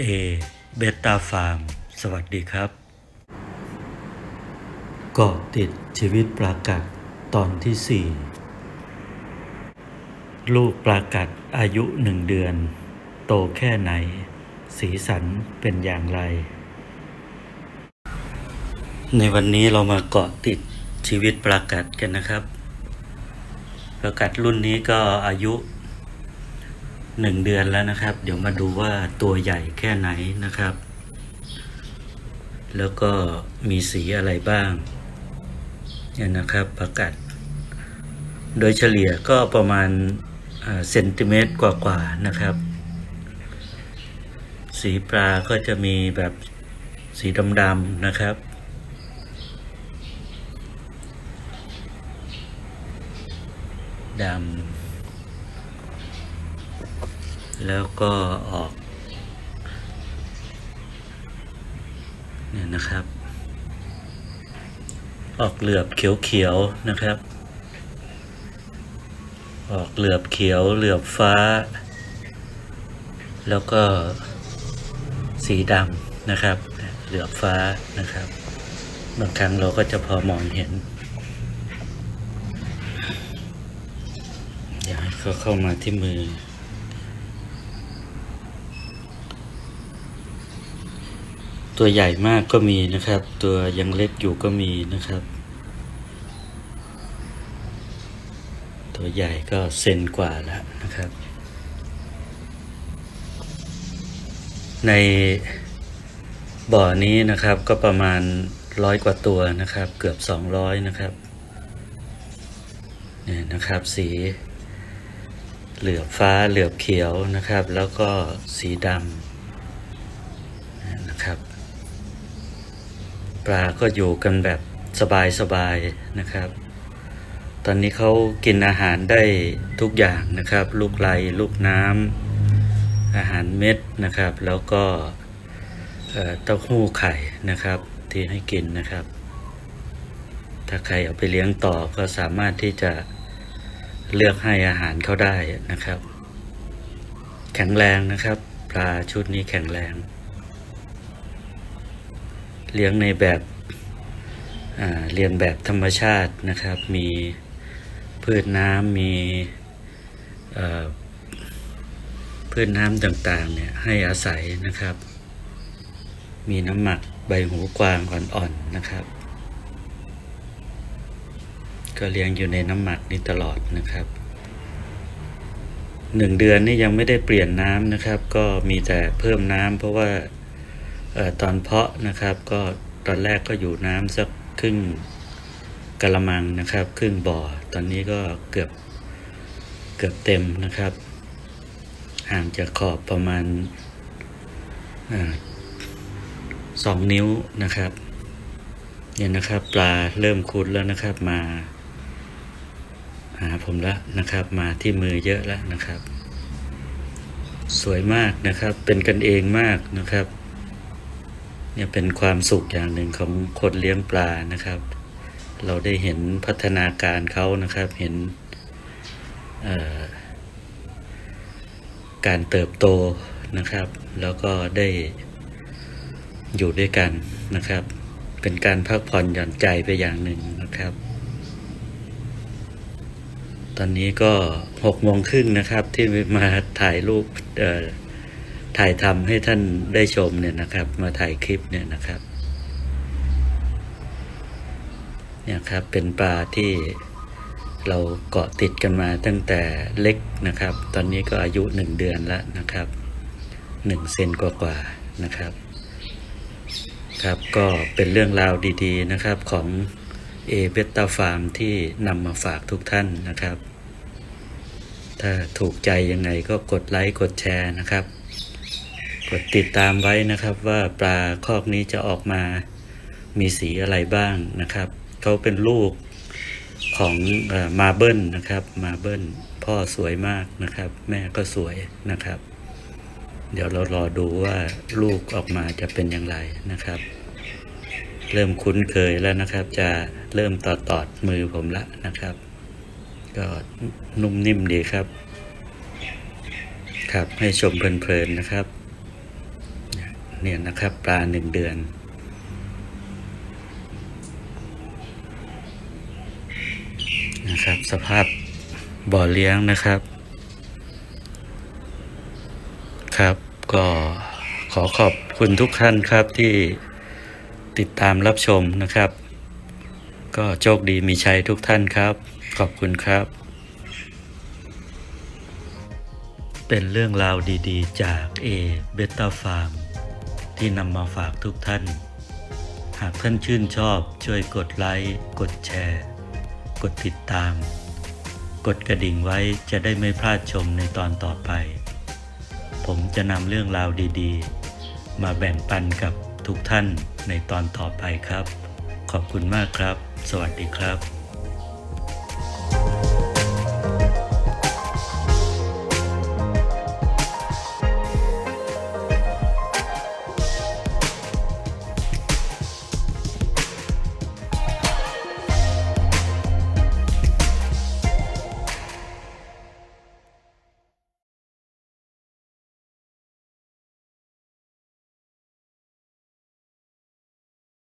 เอเบต้าฟาร์ม สวัสดีครับเกาะติดชีวิตปลากัดตอนที่สี่ลูกปลากัดอายุหนึ่งเดือน โตแค่ไหน สีสันเป็นอย่างไร ในวันนี้เรามาเกาะติดชีวิตปลากัดกันนะครับ ปลากัดรุ่นนี้ก็อายุ หนึ่งเดือนแล้วนะครับ เดี๋ยวมาดูว่าตัวใหญ่แค่ไหนนะครับ แล้วก็มีสีอะไรบ้างเนี่ยนะครับปลากัด โดยเฉลี่ยก็ประมาณเซนติเมตรกว่าๆนะครับ สีปลาก็จะมีแบบสีดำๆนะครับดำ แล้วก็ออกเนี่ยนะครับ ออกเหลือบเขียวๆนะครับ ออกเหลือบเขียวเหลือบฟ้า แล้วก็สีดำนะครับ เหลือบฟ้านะครับ บางครั้งเราก็จะพอมองเห็นอยากให้เขาเข้ามาที่มือ ตัวใหญ่มากก็มีนะครับ ตัวยังเล็กอยู่ก็มีนะครับ ตัวใหญ่ก็เซนกว่าแล้วนะครับ ในบ่อนี้นะครับก็ประมาณร้อยกว่าตัวนะครับ เกือบสองร้อยนะครับเนี่ยนะครับสีเหลือบฟ้าเหลือบเขียวนะครับ แล้วก็สีดำนะครับ ปลาก็อยู่กันแบบสบายๆนะครับ ตอนนี้เขากินอาหารได้ทุกอย่างนะครับ ลูกไหลลูกน้ำอาหารเม็ดนะครับ แล้วก็เอ่อเต้าหู้ไข่นะครับ ที่ให้กินนะครับ ถ้าใครเอาไปเลี้ยงต่อก็สามารถที่จะเลือกให้อาหารเขาได้นะครับ แข็งแรงนะครับ ปลาชุดนี้แข็งแรง เลี้ยงในแบบเรียนแบบธรรมชาตินะครับ มีพืชน้ำมีพืชน้ำต่างๆเนี่ยให้อาศัยนะครับ มีน้ำหมักใบหูกวางอ่อนๆนะครับ ก็เลี้ยงอยู่ในน้ำหมักนี้ตลอดนะครับหนึ่งเดือนนี่ยังไม่ได้เปลี่ยนน้ำนะครับ ก็มีแต่เพิ่มน้ำเพราะว่า ตอนเพาะนะครับก็ตอนแรกก็อยู่น้ำสักครึ่งกะละมังนะครับ ครึ่งบ่อ ตอนนี้ก็เกือบเกือบเต็มนะครับ ห่างจากขอบประมาณอสองนิ้วนะครับเนี่ยนะครับ ปลาเริ่มคุ้นแล้วนะครับมา หาผมแล้วนะครับ มาที่มือเยอะแล้วนะครับ สวยมากนะครับ เป็นกันเองมากนะครับ เนี่ยเป็นความสุขอย่างหนึ่งของคนเลี้ยงปลานะครับ เราได้เห็นพัฒนาการเขานะครับ เห็นการเติบโตนะครับ แล้วก็ได้อยู่ด้วยกันนะครับ เป็นการพักผ่อนหย่อนใจไปอย่างหนึ่งนะครับ ตอนนี้ก็หกโมงครึ่งนะครับที่มาถ่ายรูปเออ ถ่ายทำให้ท่านได้ชมเนี่ยนะครับ มาถ่ายคลิปเนี่ยนะครับ เนี่ยครับเป็นปลาที่เราเกาะติดกันมาตั้งแต่เล็กนะครับ ตอนนี้ก็อายุหนึ่งเดือนแล้วนะครับหนึ่งเซนกว่าๆนะครับ ครับก็เป็นเรื่องราวดีๆนะครับของเอเบต้าฟาร์มที่นำมาฝากทุกท่านนะครับ ถ้าถูกใจยังไงก็กดไลค์กดแชร์นะครับ กดติดตามไว้นะครับว่าปลาคอกนี้จะออกมามีสีอะไรบ้างนะครับเขาเป็นลูกของมาเบิลนะครับมาเบิลพ่อสวยมากนะครับ แม่ก็สวยนะครับ เดี๋ยวเรารอดูว่าลูกออกมาจะเป็นอย่างไรนะครับ เริ่มคุ้นเคยแล้วนะครับ จะเริ่มตอดตอดมือผมละนะครับ ก็นุ่มนิ่มดีครับ ครับให้ชมเพลินๆนะครับ เนี่ยนะครับ ปลาหนึ่งเดือนนะครับ สภาพบ่อเลี้ยงนะครับ ครับ ก็ขอขอบคุณทุกท่านครับที่ติดตามรับชมนะครับ ก็โชคดีมีชัยทุกท่านครับ ขอบคุณครับ เป็นเรื่องราวดีๆ จาก A b e t a Farm ที่นำมาฝากทุกท่าน หากท่านชื่นชอบช่วยกดไลค์ กดแชร์ กดติดตาม กดกระดิ่งไว้จะได้ไม่พลาดชมในตอนต่อไป ผมจะนำเรื่องราวดีๆ มาแบ่งปันกับทุกท่านในตอนต่อไปครับ ขอบคุณมากครับ สวัสดีครับ